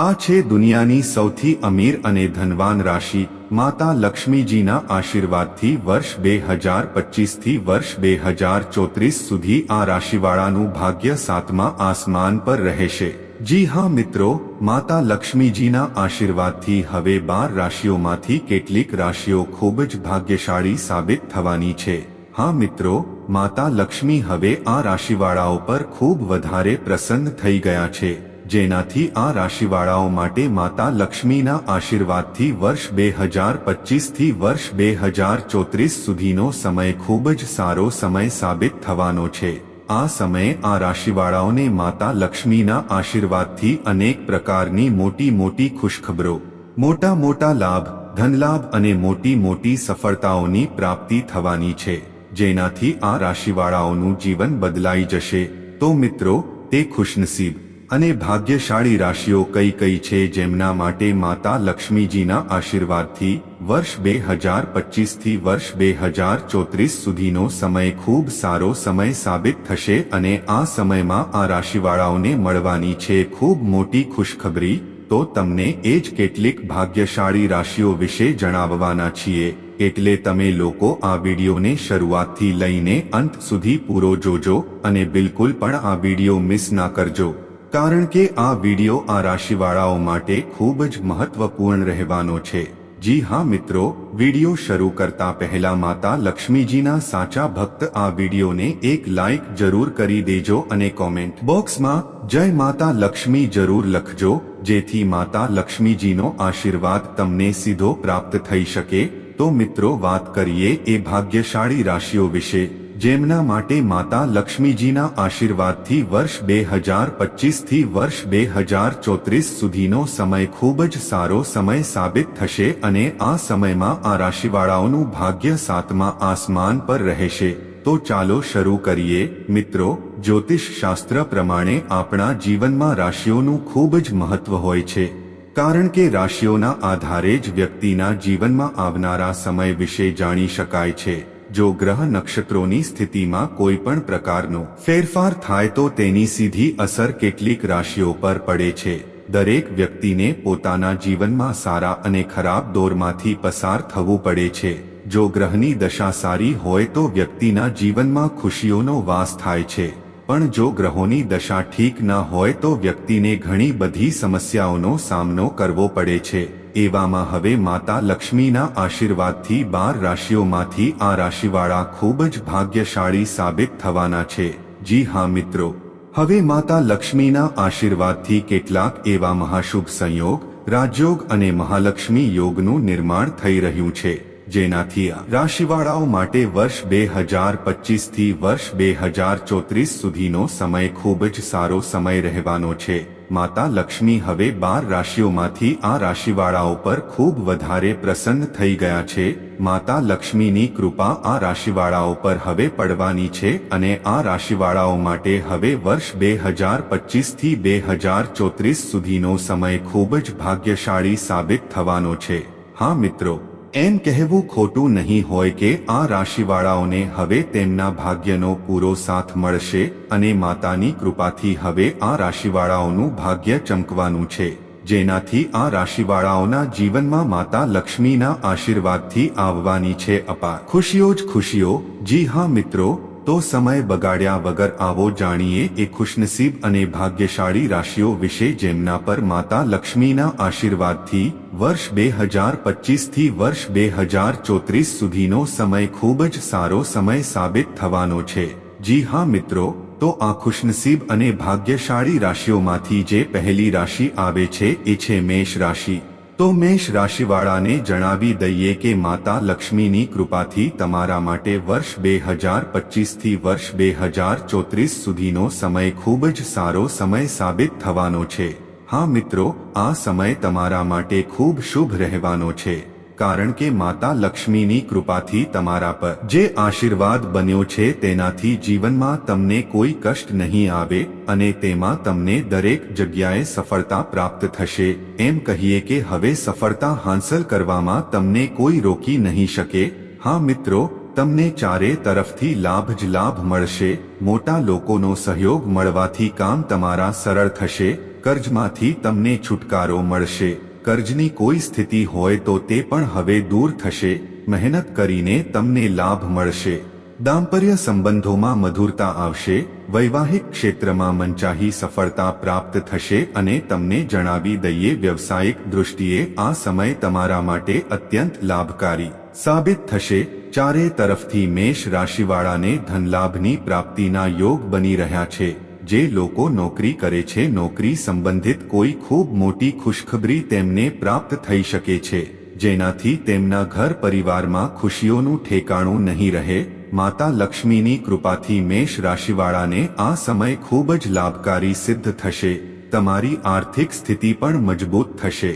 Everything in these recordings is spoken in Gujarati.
આ છે દુનિયાની સૌથી અમીર અને ધનવાન રાશિ, માતા લક્ષ્મીજીના આશીર્વાદથી વર્ષ બે હજાર પચીસથી વર્ષ બે હજાર ચોત્રીસ સુધી આ રાશિવાળાનું ભાગ્ય સાતમા આસમાન પર રહેશે. જી હા મિત્રો, માતા લક્ષ્મીજીના આશીર્વાદથી હવે બાર રાશિઓમાંથી કેટલીક રાશિઓ ખૂબ જ ભાગ્યશાળી સાબિત થવાની છે. હા મિત્રો, માતા લક્ષ્મી હવે આ રાશિવાળાઓ પર ખૂબ વધારે પ્રસન્ન થઈ ગયા છે. જેનાથી આ રાશિવાળાઓ માટે માતા લક્ષ્મીના આશીર્વાદથી વર્ષ બે હજાર પચીસથી વર્ષ બે હજાર ચોત્રીસ સુધીનો સમય ખૂબ જ સારો સમય સાબિત થવાનો છે. આ સમયે આ રાશિવાળાઓને માતા લક્ષ્મીના આશીર્વાદથી અનેક પ્રકારની મોટી મોટી ખુશખબરો, મોટા મોટા લાભ, ધનલાભ અને મોટી મોટી સફળતાઓની પ્રાપ્તિ થવાની છે. જેનાથી આ રાશિવાળાઓનું જીવન બદલાઈ જશે. તો મિત્રો, તે ખુશનસીબ અને ભાગ્યશાળી રાશિઓ કઈ કઈ છે જેમના માટે માતા લક્ષ્મીજીના આશીર્વાદથી વર્ષ બે હજાર પચીસથી વર્ષ બે હજાર ચોત્રીસ સુધીનો સમય ખૂબ સારો સમય સાબિત થશે અને આ સમયમાં આ રાશિવાળાઓને મળવાની છે ખૂબ મોટી ખુશખબરી, તો તમને એ જ કેટલીક ભાગ્યશાળી રાશિઓ વિશે જણાવવાના છીએ, એટલે તમે લોકો આ વિડીયોને શરૂઆતથી લઈને અંત સુધી પૂરો જોજો અને બિલકુલ પણ આ વીડિયો મિસ ના કરજો. કારણ કે આ વીડિયો આ રાશિવાળાઓ માટે ખૂબ જ મહત્વપૂર્ણ રહેવાનો છે. જી હા મિત્રો, વીડિયો શરૂ કરતા પહેલા માતા લક્ષ્મીજીના સાચા ભક્ત આ વિડીયોને એક લાઈક જરૂર કરી દેજો અને કોમેન્ટ બોક્સમાં જય માતા લક્ષ્મી જરૂર લખજો, જેથી માતા લક્ષ્મીજીનો આશીર્વાદ તમને સીધો પ્રાપ્ત થઈ શકે. તો મિત્રો વાત કરીએ એ ભાગ્યશાળી રાશિઓ વિશે. જેમના માટે માતા લક્ષ્મીજીના આશીર્વાદથી વર્ષ બે હજાર પચીસથી વર્ષ બે હજાર ચોત્રીસ સુધીનો સમય ખૂબ જ સારો સમય સાબિત થશે અને આ સમયમાં આ રાશિવાળાઓનું ભાગ્ય સાતમા આસમાન પર રહેશે. તો ચાલો શરૂ કરીએ. મિત્રો, જ્યોતિષ શાસ્ત્ર પ્રમાણે આપણા જીવનમાં રાશિઓનું ખૂબ જ મહત્વ હોય છે. કારણ કે રાશિઓના આધારે જ વ્યક્તિના જીવનમાં આવનારા સમય વિશે જાણી શકાય છે. જો ગ્રહ નક્ષત્રોની સ્થિતિમાં કોઈ પણ પ્રકારનો ફેરફાર થાય તો તેની સીધી અસર કેટલીક રાશિઓ પર પડે છે. દરેક વ્યક્તિને પોતાના જીવનમાં સારા અને ખરાબ દોરમાંથી પસાર થવું પડે છે. જો ગ્રહની દશા સારી હોય તો વ્યક્તિના જીવનમાં ખુશીઓનો વાસ થાય છે. પણ જો ગ્રહોની દશા ઠીક ન હોય તો વ્યક્તિને ઘણી બધી સમસ્યાઓનો સામનો કરવો પડે છે. એવામાં હવે માતા લક્ષ્મીના આશીર્વાદથી બાર રાશિઓમાંથી આ રાશિવાળા ખૂબ જ ભાગ્યશાળી સાબિત થવાના છે. જી હા મિત્રો. હવે માતા લક્ષ્મીના આશીર્વાદથી કેટલાક એવા મહાશુભ સંયોગ, રાજયોગ અને મહાલક્ષ્મી યોગનું નિર્માણ થઈ રહ્યું છે. જેનાથી રાશિવાળાઓ માટે વર્ષ બે હજાર પચીસથી વર્ષ બે હજાર ચોત્રીસ સુધીનો સમય ખૂબ જ સારો સમય રહેવાનો છે. માતા લક્ષ્મી હવે બાર રાશિઓમાંથી આ રાશિવાળાઓ પર ખૂબ વધારે પ્રસન્ન થઈ ગયા છે. માતા લક્ષ્મીની કૃપા આ રાશિવાળાઓ પર હવે પડવાની છે અને આ રાશિવાળાઓ માટે હવે વર્ષ બે હજાર પચીસથી બે હજાર ચોત્રીસ સુધીનો સમય ખૂબ જ ભાગ્યશાળી સાબિત થવાનો છે. હા મિત્રો એમ કહેવું ખોટું નહીં હોય કે આ રાશિવાળાઓને હવે તેમના ભાગ્યનો પૂરો સાથ મળશે અને માતાની કૃપાથી હવે આ રાશિવાળાઓનું ભાગ્ય ચમકવાનું છે. જેનાથી આ રાશિવાળાઓના જીવનમાં માતા લક્ષ્મીના આશીર્વાદથી આવવાની છે અપાર. ખુશીઓ જ ખુશીઓ. જી હા મિત્રો તો સમય બગાડ્યા વગર આવો જાણીએ એ ખુશનસીબ અને ભાગ્યશાળી રાશિઓ વિશે જેમના પર માતા લક્ષ્મીના આશીર્વાદથી વર્ષ બે હજાર પચીસથી વર્ષ બે હજાર ચોત્રીસ સુધીનો સમય ખૂબ જ સારો સમય સાબિત થવાનો છે. જી હા મિત્રો, તો આ ખુશનસીબ અને ભાગ્યશાળી રાશિઓમાંથી જે પહેલી રાશિ આવે છે એ છે મેષ રાશિ. તો મેષ રાશિવાળાને જણાવી દઈએ કે માતા લક્ષ્મીની કૃપાથી તમારા માટે વર્ષ બે હજાર પચીસથી વર્ષ બે હજાર ચોત્રીસ સુધીનો સમય ખૂબ જ સારો સમય સાબિત થવાનો છે. હા મિત્રો, આ સમય તમારા માટે ખૂબ શુભ રહેવાનો છે. કારણ કે માતા લક્ષ્મીની કૃપાથી તમારા પર જે આશીર્વાદ બન્યો છે તેનાથી જીવનમાં તમને કોઈ કષ્ટ નહીં આવે અને તેમાં તમને દરેક જગ્યાએ સફળતા પ્રાપ્ત થશે. એમ કહીએ કે હવે સફળતા હાંસલ કરવામાં તમને કોઈ રોકી નહીં શકે. હા મિત્રો, તમને ચારે તરફથી લાભ જ લાભ મળશે. મોટા લોકોનો સહયોગ મળવાથી કામ તમારા સરળ થશે. કર્જમાંથી તમને છુટકારો મળશે. કર્જની કોઈ સ્થિતિ હોય તો તે પણ હવે દૂર થશે. મહેનત કરીને તમને લાભ મળશે. દાંપર્ય સંબંધોમાં મધુરતા આવશે. વૈવાહિક ક્ષેત્રમાં મનચાહી સફળતા પ્રાપ્ત થશે અને તમને જણાવી દઈએ વ્યવસાયિક દૃષ્ટિએ આ સમય તમારા માટે અત્યંત લાભકારી. સાબિત થશે. ચારે તરફથી મેષ રાશિવાળાને ધનલાભની પ્રાપ્તિના યોગ બની રહ્યા છે. જે લોકો નોકરી કરે છે, નોકરી સંબંધિત કોઈ ખૂબ મોટી ખુશખબરી તેમને પ્રાપ્ત થઈ શકે છે, જેનાથી તેમના ઘર પરિવારમાં ખુશીઓનું ઠેકાણું નહીં રહે. માતા લક્ષ્મીની કૃપાથી મેષ રાશિવાળાને આ સમય ખૂબ જ લાભકારી સિદ્ધ થશે, તમારી આર્થિક સ્થિતિ પણ મજબૂત થશે.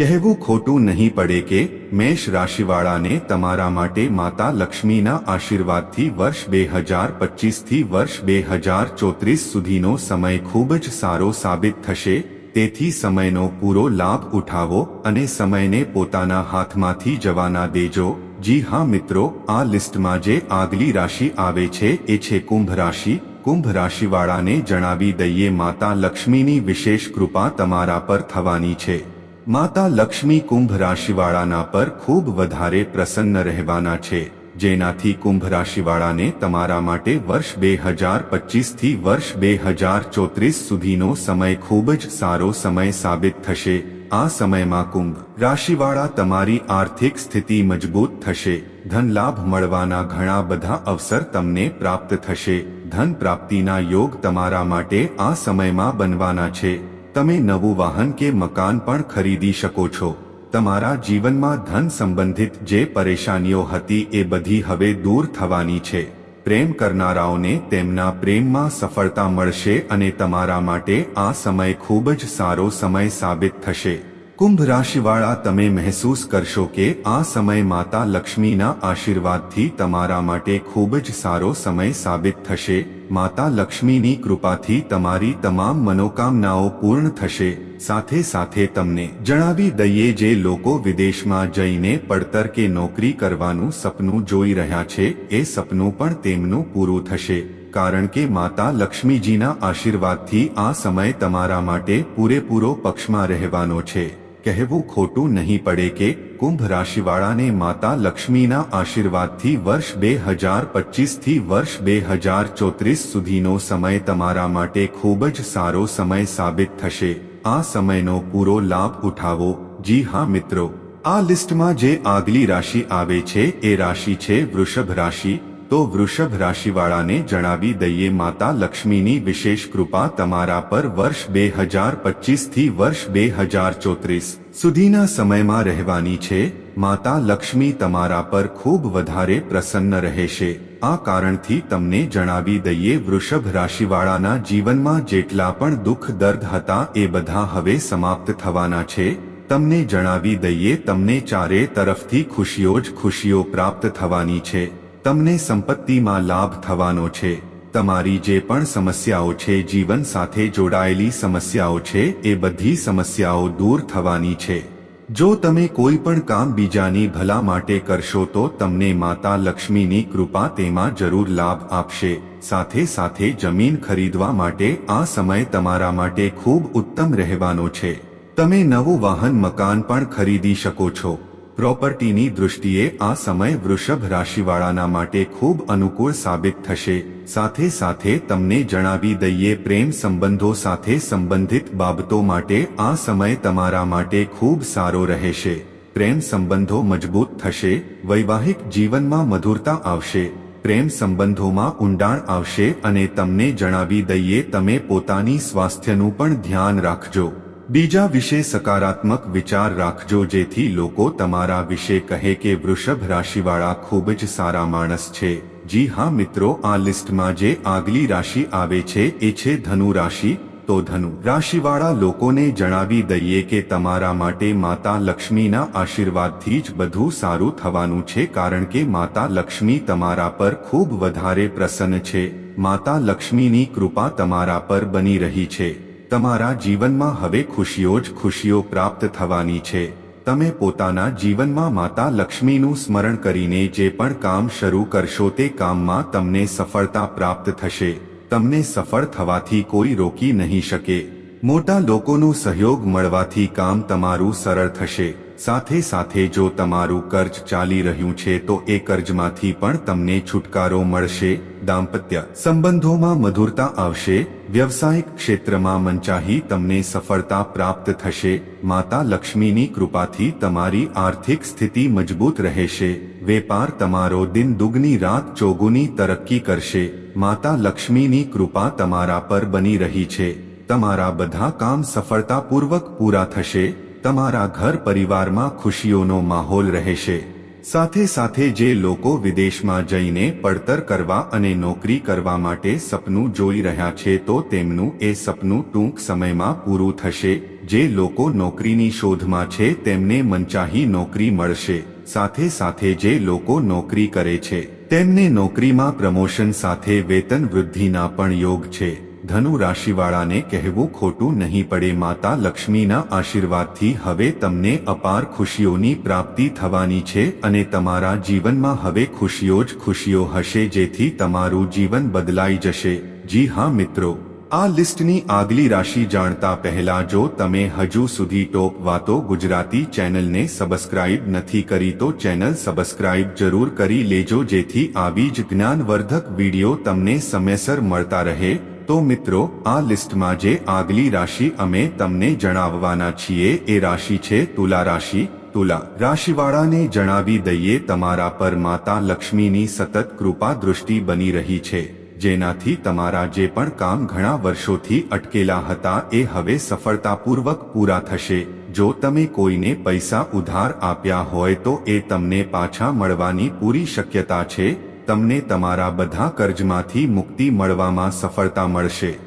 કહેવું ખોટું નહીં પડે કે મેષ રાશિવાળાને તમારા માટે માતા લક્ષ્મીના આશીર્વાદથી વર્ષ બે હજાર પચીસથી વર્ષ બે હજાર ચોત્રીસ સુધીનો સમય ખૂબ જ સારો સાબિત થશે. તેથી સમયનો પૂરો લાભ ઉઠાવો અને સમયને પોતાના હાથમાંથી જવાના દેજો. જી હા મિત્રો, આ લિસ્ટમાં જે આગલી રાશિ આવે છે એ છે કુંભ રાશિ. કુંભ રાશિવાળાને જણાવી દઈએ માતા લક્ષ્મીની વિશેષ કૃપા તમારા પર થવાની છે. માતા લક્ષ્મી કુંભ રાશિવાળાના પર ખૂબ વધારે પ્રસન્ન રહેવાના છે, જેનાથી કુંભ રાશિવાળાને તમારા માટે વર્ષ બે હજાર પચીસથી વર્ષ બે હજાર ચોત્રીસ સુધીનો સમય ખૂબ જ સારો સમય સાબિત થશે. આ સમયમાં કુંભ રાશિવાળા તમારી આર્થિક સ્થિતિ મજબૂત થશે. ધન લાભ મળવાના ઘણા બધા અવસર તમને પ્રાપ્ત થશે. ધન પ્રાપ્તિના યોગ તમારા માટે આ સમયમાં બનવાના છે. તમે નવું વાહન કે મકાન પણ ખરીદી શકો છો. તમારા જીવનમાં ધન સંબંધિત જે પરેશાનીઓ હતી એ બધી હવે દૂર થવાની છે. પ્રેમ કરનારાઓને તેમના પ્રેમમાં સફળતા મળશે અને તમારા માટે આ સમય ખૂબ જ સારો સમય સાબિત થશે. કુંભ રાશિવાળા તમે મહેસૂસ કરશો કે આ સમય માતા લક્ષ્મીના આશીર્વાદથી તમારા માટે ખૂબ જ સારો સમય સાબિત થશે. માતા લક્ષ્મીની કૃપાથી તમારી તમામ મનોકામનાઓ પૂર્ણ થશે. સાથે સાથે તમને જણાવી દઈએ જે લોકો વિદેશમાં જઈને પડતર કે નોકરી કરવાનું સપનું જોઈ રહ્યા છે, એ સપનું પણ તેમનું પૂરું થશે. કારણ કે માતા લક્ષ્મીજીના આશીર્વાદથી આ સમય તમારા માટે પૂરેપૂરો પક્ષમાં રહેવાનો છે. કહેવું ખોટું નહીં પડે કે કુંભ રાશિવાળાને માતા લક્ષ્મીના આશીર્વાદથી વર્ષ બે હજાર પચીસથી વર્ષ બે હજાર ચોત્રીસ સુધીનો સમય તમારા માટે ખૂબ જ સારો સમય સાબિત થશે. આ સમયનો પૂરો લાભ ઉઠાવો. જી હા, મિત્રો. આ લિસ્ટમાં જે આગલી રાશિ આવે છે, એ રાશિ છે વૃષભ રાશિ. તો વૃષભ રાશિવાળાને જણાવી દઈએ, માતા લક્ષ્મીની વિશેષ કૃપા તમારા પર વર્ષ બે હજાર પચીસથી વર્ષ બે હજાર ચોત્રીસ સુધીના સમયમાં રહેવાની છે. માતા લક્ષ્મી તમારા પર ખૂબ વધારે પ્રસન્ન રહેશે. આ કારણથી તમને જણાવી દઈએ, વૃષભ રાશિવાળાના જીવનમાં જેટલા પણ દુઃખ દર્દ હતા એ બધા હવે સમાપ્ત થવાના છે. તમને જણાવી દઈએ, તમને ચારે તરફથી ખુશીઓ જ ખુશીઓ પ્રાપ્ત થવાની છે. તમને સંપત્તિમાં લાભ થવાનો છે. તમારી જે પણ સમસ્યાઓ છે, જીવન સાથે જોડાયેલી સમસ્યાઓ છે, એ બધી સમસ્યાઓ દૂર થવાની છે. જો તમે કોઈ પણ કામ બીજાની ભલા માટે કરશો તો તમને માતા લક્ષ્મીની કૃપા તેમાં જરૂર લાભ આપશે. સાથે સાથે જમીન ખરીદવા માટે આ સમય તમારા માટે ખૂબ ઉત્તમ રહેવાનો છે. તમે નવું વાહન, મકાન પણ ખરીદી શકો છો. પ્રોપર્ટીની દૃષ્ટિએ આ સમય વૃષભ રાશિવાળાના માટે ખૂબ અનુકૂળ સાબિત થશે. સાથે સાથે તમને જણાવી દઈએ પ્રેમ સંબંધો સાથે સંબંધિત બાબતો માટે આ સમય તમારા માટે ખૂબ સારો રહેશે. પ્રેમ સંબંધો મજબૂત થશે, વૈવાહિક જીવનમાં મધુરતા આવશે, પ્રેમ સંબંધોમાં ઊંડાણ આવશે અને તમને જણાવી દઈએ તમે પોતાની સ્વાસ્થ્યનું પણ ધ્યાન રાખજો. બીજા વિશે સકારાત્મક વિચાર રાખજો જેથી લોકો તમારા વિશે કહે કે વૃષભ રાશિવાળા ખૂબ જ સારા માણસ છે. જી હા મિત્રો, આ લિસ્ટમાં જે આગલી રાશિ આવે છે એ છે ધનુ રાશિ. તો ધનુ રાશિવાળા લોકોને જણાવી દઈએ કે તમારા માટે માતા લક્ષ્મીના આશીર્વાદથી જ બધું સારું થવાનું છે કારણ કે માતા લક્ષ્મી તમારા પર ખૂબ વધારે પ્રસન્ન છે. માતા લક્ષ્મીની કૃપા તમારા પર બની રહી છે. તમારા જીવનમાં હવે ખુશીઓ જ ખુશીઓ પ્રાપ્ત થવાની છે. તમે પોતાના જીવનમાં માતા લક્ષ્મીનું સ્મરણ કરીને જે પણ કામ શરૂ કરશો તે કામમાં તમને સફળતા પ્રાપ્ત થશે. તમને સફળ થવાથી કોઈ રોકી નહીં શકે. મોટા લોકોનું સહયોગ મળવાથી કામ તમારું સરળ થશે. સાથે સાથે જો તમારું કર્જ ચાલી રહ્યું છે તો એ કર્જમાંથી પણ તમને છુટકારો મળશે, દાંપત્ય સંબંધોમાં મધુરતા આવશે, વ્યવસાયિક ક્ષેત્રમાં મંચાહી તમને સફળતા પ્રાપ્ત થશે, માતા લક્ષ્મીની કૃપાથી તમારી આર્થિક સ્થિતિ મજબૂત રહેશે, વેપાર તમારો દિન દુગની રાત ચોગુની તરક્કી કરશે, માતા લક્ષ્મીની કૃપા તમારા પર બની રહી છે, તમારા બધા કામ સફળતાપૂર્વક પૂરા થશે તમારા ઘર પરિવારમાં ખુશીઓનો માહોલ રહેશે. સાથે સાથે જે લોકો વિદેશમાં જઈને પડતર કરવા અને નોકરી કરવા માટે સપનું જોઈ રહ્યા છે તો તેમનું એ સપનું ટૂંક સમયમાં પૂરું થશે. જે લોકો નોકરીની શોધમાં છે તેમને મનચાહી નોકરી મળશે. સાથે સાથે જે લોકો નોકરી કરે છે તેમને નોકરીમાં પ્રમોશન સાથે વેતન વૃદ્ધિના પણ યોગ છે. ધનુ રાશિવાળાને કહેવું ખોટું નહીં પડે, માતા લક્ષ્મીના આશીર્વાદથી હવે તમને અપાર ખુશીઓની પ્રાપ્તિ થવાની છે અને તમારા જીવનમાં હવે ખુશીઓ જ ખુશીઓ હશે, જેથી તમારું જીવન બદલાઈ જશે. જી હા મિત્રો, આ લિસ્ટની આગલી રાશિ જાણતા પહેલા જો તમે હજુ સુધી ટોપ વાતો ગુજરાતી ચેનલને સબસ્ક્રાઇબ નથી કરી, તો ચેનલ સબસ્ક્રાઇબ જરૂર કરી લેજો, જેથી આવી જ જ્ઞાનવર્ધક વીડિયો તમને સમયસર મળતા રહે. તો મિત્રો, આ લિસ્ટમાં જે આગલી રાશિ અમે તમને જણાવવાના છીએ, એ રાશિ છે તુલા રાશિ. તુલા રાશિવાળાને જણાવી દઈએ, તમારા પર માતા લક્ષ્મીની સતત કૃપા દૃષ્ટિ બની રહી છે. જેનાથી તમારા જે પણ કામ ઘણા વર્ષોથી અટકેલા હતા, એ હવે સફળતાપૂર્વક પૂરા થશે. જો તમે કોઈને પૈસા ઉધાર આપ્યા હોય તો એ તમને પાછા મળવાની પૂરી શક્યતા છે. તમને તમારા બધા કર્જમાંથી મુક્તિ મળવામાં સફળતા મળશે.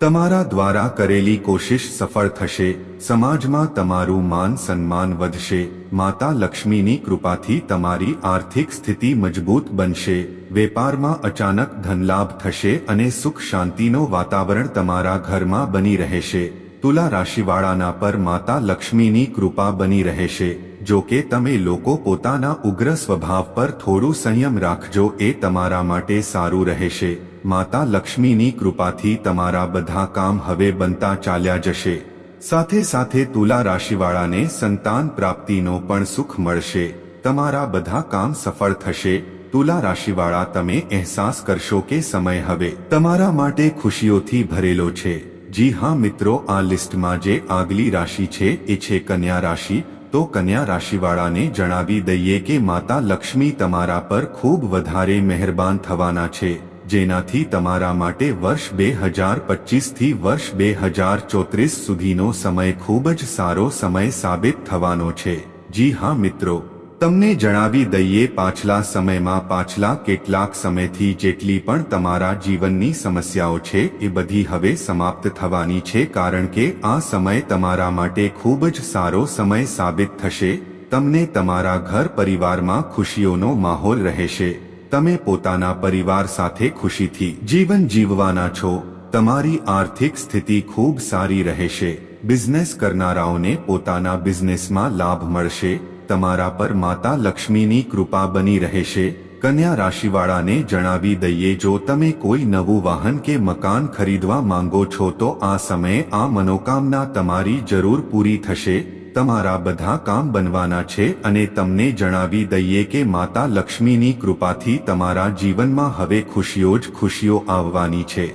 તમારા દ્વારા કરેલી કોશિશ સફળ થશે. સમાજમાં તમારું માન સન્માન વધશે. માતા લક્ષ્મીની કૃપાથી તમારી આર્થિક સ્થિતિ મજબૂત બનશે. વેપારમાં અચાનક ધનલાભ થશે અને સુખ શાંતિનો વાતાવરણ તમારા ઘરમાં બની રહેશે. તુલા રાશિવાળાના પર માતા લક્ષ્મીની કૃપા બની રહેશે. જો કે તમે લોકો પોતાના ઉગ્ર સ્વભાવ પર થોડું સંયમ રાખજો, એ તમારા માટે સારું રહેશે. માતા લક્ષ્મીની કૃપાથી તમારા બધા કામ હવે બનતા ચાલ્યા જશે. સાથે સાથે તુલા રાશિવાળાને સંતાન પ્રાપ્તિનો પણ સુખ મળશે. તમારા બધા કામ સફળ થશે. તુલા રાશિવાળા, તમે અહેસાસ કરશો કે સમય હવે તમારા માટે ખુશીઓથી ભરેલો છે. જી હા મિત્રો, આ લિસ્ટમાં જે આગલી રાશિ છે, એ છે કન્યા રાશિ. તો કન્યા રાશિવાળાને જણાવી દઈએ કે માતા લક્ષ્મી તમારા પર ખૂબ વધારે મહેરબાન થવાના છે, જેનાથી તમારા માટે વર્ષ બે હજાર પચીસથી વર્ષ બે હજાર ચોત્રીસ સુધીનો સમય ખૂબ જ સારો સમય સાબિત થવાનો છે. જી હા મિત્રો. તમને જણાવી દઈએ, પાછલા સમયમાં પાછલા કેટલાક સમયથી જેટલી પણ તમારા જીવનની સમસ્યાઓ છે, એ બધી હવે સમાપ્ત થવાની છે, કારણ કે આ સમય તમારા માટે ખૂબ જ સારો સમય સાબિત થશે, તમને તમારા ઘર પરિવારમાં ખુશીઓનો માહોલ રહેશે, તમે પોતાના પરિવાર સાથે ખુશીથી જીવન જીવવાના છો, તમારી આર્થિક સ્થિતિ ખૂબ સારી રહેશે, બિઝનેસ કરનારાઓને પોતાના બિઝનેસમાં લાભ મળશે તમારા પર માતા લક્ષ્મીની કૃપા બની રહેશે. કન્યા રાશિવાળાને જણાવી દઈએ, જો તમે કોઈ નવું વાહન કે મકાન ખરીદવા માંગો છો, તો આ સમયે આ મનોકામના તમારી જરૂર પૂરી થશે. તમારા બધા કામ બનવાના છે અને તમને જણાવી દઈએ કે માતા લક્ષ્મીની કૃપાથી તમારા જીવનમાં હવે ખુશીઓ જ ખુશીઓ આવવાની છે.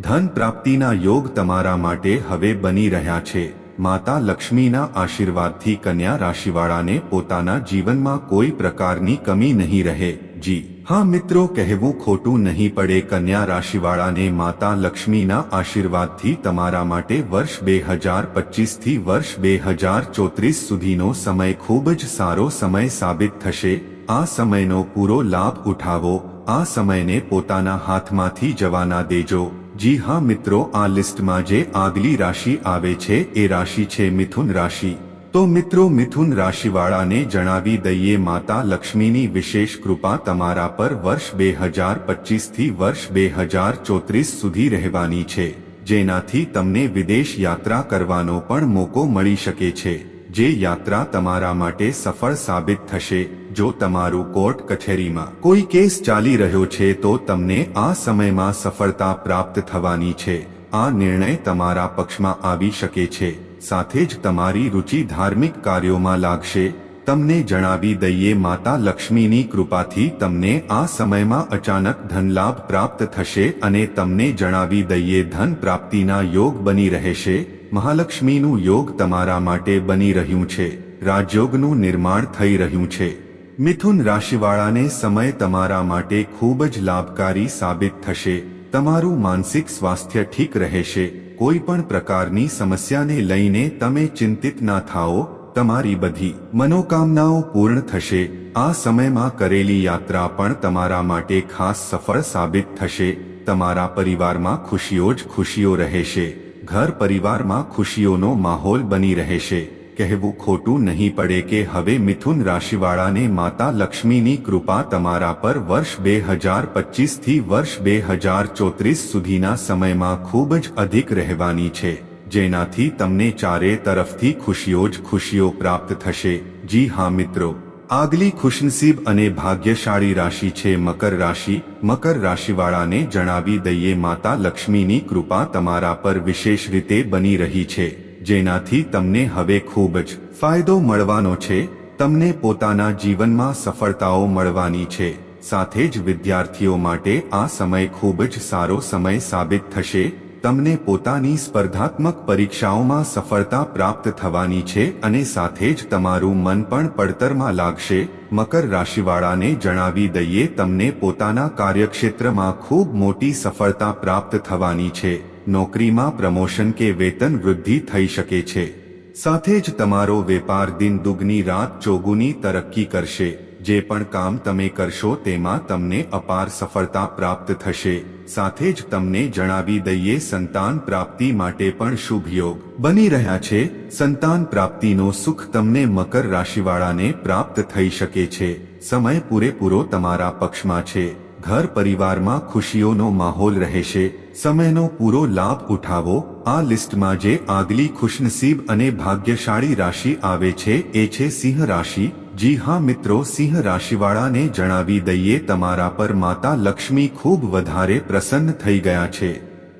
ધન પ્રાપ્તિના યોગ તમારા માટે હવે બની રહ્યા છે. માતા લક્ષ્મીના આશીર્વાદથી કન્યા રાશિવાળાને પોતાના જીવનમાં કોઈ પ્રકારની કમી નહીં રહે. જી. હા મિત્રો, કહેવું ખોટું નહીં પડે કન્યા રાશિવાળાને માતા લક્ષ્મીના આશીર્વાદથી તમારા માટે વર્ષ બે હજાર પચીસથી વર્ષ બે હજાર ચોત્રીસ સુધીનો સમય ખૂબ જ સારો સમય સાબિત થશે. આ સમયનો પૂરો લાભ ઉઠાવો. આ સમયને પોતાના હાથમાંથી જવાના દેજો. જી હા મિત્રો, આ લિસ્ટમાં જે આગલી રાશિ આવે છે, એ રાશિ છે મિથુન રાશિ. તો મિત્રો, મિથુન રાશિવાળાને જણાવી દઈએ માતા લક્ષ્મીની વિશેષ કૃપા તમારા પર વર્ષ બે હજાર પચીસથી વર્ષ બે હજાર ચોત્રીસ સુધી રહેવાની છે. જેનાથી તમને વિદેશ યાત્રા કરવાનો પણ મોકો મળી શકે છે. જે યાત્રા તમારા માટે સફળ સાબિત થશે. જો તમારું કોર્ટ કચેરીમાં કોઈ કેસ ચાલી રહ્યો છે તો તમને આ સમયમાં સફળતા પ્રાપ્ત થવાની છે. આ નિર્ણય તમારા પક્ષમાં આવી શકે છે. સાથે જ તમારી રુચિ ધાર્મિક કાર્યોમાં લાગશે. તમને જણાવી દઈએ, માતા લક્ષ્મીની કૃપાથી તમને આ સમયમાં અચાનક ધનલાભ પ્રાપ્ત થશે અને તમને જણાવી દઈએ, ધન પ્રાપ્તિના યોગ બની રહેશે. મહાલક્ષ્મીનું યોગ તમારા માટે બની રહ્યું છે. રાજયોગનું નિર્માણ થઈ રહ્યું છે. મિથુન રાશિવાળાને સમય તમારા માટે ખૂબ જ લાભકારી સાબિત થશે. તમારું માનસિક સ્વાસ્થ્ય ઠીક રહેશે. કોઈ પણ પ્રકારની સમસ્યાને લઈને તમે ચિંતિત ના થાઓ. તમારી બધી મનોકામનાઓ પૂર્ણ થશે. આ સમયમાં કરેલી યાત્રા પણ તમારા માટે ખાસ સફળ સાબિત થશે. તમારા પરિવારમાં ખુશીઓ જ ખુશીઓ રહેશે. ઘર પરિવારમાં ખુશીઓનો માહોલ બની રહેશે. કહેવું ખોટું નહીં પડે કે હવે મિથુન રાશિવાળાને માતા લક્ષ્મીની કૃપા તમારા પર વર્ષ બે હજાર પચીસથી વર્ષ બે હજાર ચોત્રીસ સુધીના સમયમાં ખૂબ જ અધિક રહેવાની છે. જેનાથી તમને ચારે તરફથી ખુશીઓ જ ખુશીઓ પ્રાપ્ત થશે. જી હા મિત્રો. આગલી ખુશનસીબ અને ભાગ્યશાળી રાશિ છે મકર રાશિ. મકર રાશિવાળાને જણાવી દઈએ માતા લક્ષ્મીની કૃપા તમારા પર વિશેષ રીતે બની રહી છે. જેનાથી તમને હવે ખૂબ જ ફાયદો મળવાનો છે, તમને પોતાના જીવનમાં સફળતાઓ મળવાની છે. સાથે જ વિદ્યાર્થીઓ માટે આ સમય ખૂબ જ સારો સમય સાબિત થશે, તમને પોતાની સ્પર્ધાત્મક પરીક્ષાઓમાં સફળતા પ્રાપ્ત થવાની છે અને સાથે જ તમારું મન પણ પડતરમાં લાગશે. મકર રાશિવાળાને જણાવી દઈએ, તમને પોતાના કાર્યક્ષેત્રમાં ખૂબ મોટી સફળતા પ્રાપ્ત થવાની છે. નોકરીમાં પ્રમોશન કે વેતન વૃદ્ધિ થઈ શકે છે. સાથે જ તમારો વેપાર દિન દુગની રાત ચોગુની તરક્કી કરશે. જે પણ કામ તમે કરશો તેમાં તમને અપાર સફળતા પ્રાપ્ત થશે. સાથે જ તમને જણાવી દઈએ સંતાન પ્રાપ્તિ માટે પણ શુભ યોગ. બની રહ્યા છે, સંતાન પ્રાપ્તિનો સુખ તમને મકર રાશિવાળાને પ્રાપ્ત થઈ શકે છે. સમય પૂરેપૂરો તમારા પક્ષમાં છે. ઘર પરિવારમાં ખુશીઓનો માહોલ રહેશે, સમયનો પૂરો લાભ ઉઠાવો, આ લિસ્ટમાં જે આગલી ખુશનસીબ અને ભાગ્યશાળી રાશિ આવે છે, એ છે સિંહ રાશિ. જી હા મિત્રો, સિંહ રાશિવાળાને જણાવી દઈએ, તમારા પર માતા લક્ષ્મી ખૂબ વધારે પ્રસન્ન થઈ ગયા છે.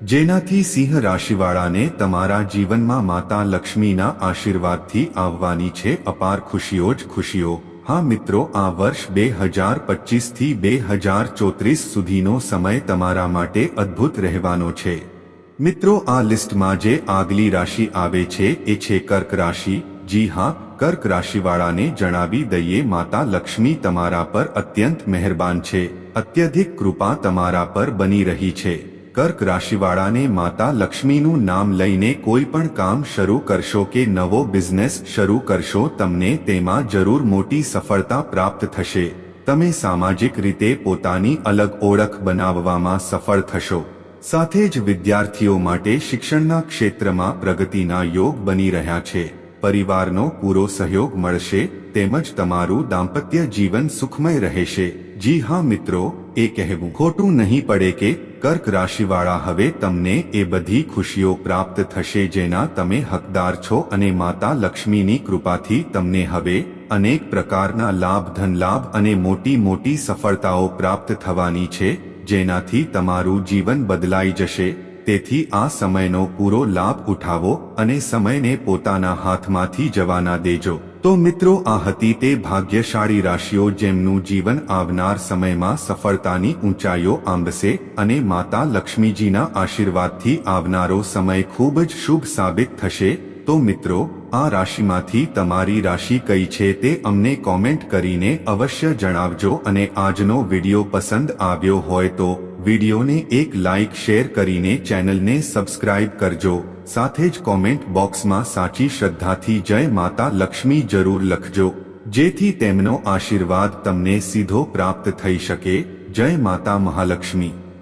જેનાથી સિંહ રાશિવાળાને તમારા જીવનમાં માતા લક્ષ્મીના આશીર્વાદથી આવવાની છે અપાર ખુશીઓ જ ખુશીઓ. હા મિત્રો, આ વર્ષ બે હજાર પચીસથી બે હજાર ચોત્રીસ સુધીનો સમય તમારા માટે અદ્ભુત રહેવાનો છે. મિત્રો, આ લિસ્ટમાં જે આગલી રાશિ આવે છે, એ છે કર્ક રાશિ. જી હા, કર્ક રાશિવાળાને જણાવી દઈએ, માતા લક્ષ્મી તમારા પર અત્યંત મહેરબાન છે. અત્યધિક કૃપા તમારા પર બની રહી છે. કર્ક રાશિવાળાને માતા લક્ષ્મીનું નામ લઈને કોઈ પણ કામ શરૂ કરશો કે નવો બિઝનેસ શરૂ કરશો, તમને તેમાં જરૂર મોટી સફળતા પ્રાપ્ત થશે. તમે સામાજિક રીતે પોતાની અલગ ઓળખ બનાવવામાં સફળ થશો. સાથે જ વિદ્યાર્થીઓ માટે શિક્ષણના ક્ષેત્રમાં પ્રગતિના યોગ બની રહ્યા છે. પરિવારનો પૂરો સહયોગ મળશે, તેમજ તમારું દાંપત્ય જીવન સુખમય રહેશે. જી હા મિત્રો એ કહેવું ખોટું નહીં પડે કે કર્ક રાશિવાળા હવે તમને એ બધી ખુશીઓ પ્રાપ્ત થશે જેના તમે હકદાર છો અને માતા લક્ષ્મીની કૃપાથી તમને હવે અનેક પ્રકારના લાભ, ધનલાભ અને મોટી મોટી સફળતાઓ પ્રાપ્ત થવાની છે, જેનાથી તમારું જીવન બદલાઈ જશે. તેથી આ સમયનો પૂરો લાભ ઉઠાવો અને સમયને પોતાના હાથમાંથી જવાના દેજો. તો મિત્રો, આ હતી તે ભાગ્યશાળી રાશિઓ જેમનું જીવન આવનાર સમયમાં સફળતાની ઊંચાઈઓ આંબશે અને માતા લક્ષ્મીજીના આશીર્વાદથી આવનારો સમય ખૂબ જ શુભ સાબિત થશે. તો મિત્રો, આ રાશિમાંથી તમારી રાશિ કઈ છે તે અમને કોમેન્ટ કરીને અવશ્ય જણાવજો અને આજનો વિડિયો પસંદ આવ્યો હોય તો વિડિયોને એક લાઇક શેર કરીને ચેનલને સબસ્ક્રાઇબ કરજો. સાથે જ કોમેન્ટ બોક્સમાં સાચી શ્રદ્ધાથી જય માતા લક્ષ્મી જરૂર લખજો. જેથી તેમનો આશીર્વાદ તમને સીધો પ્રાપ્ત થઈ શકે. જય માતા મહાલક્ષ્મી.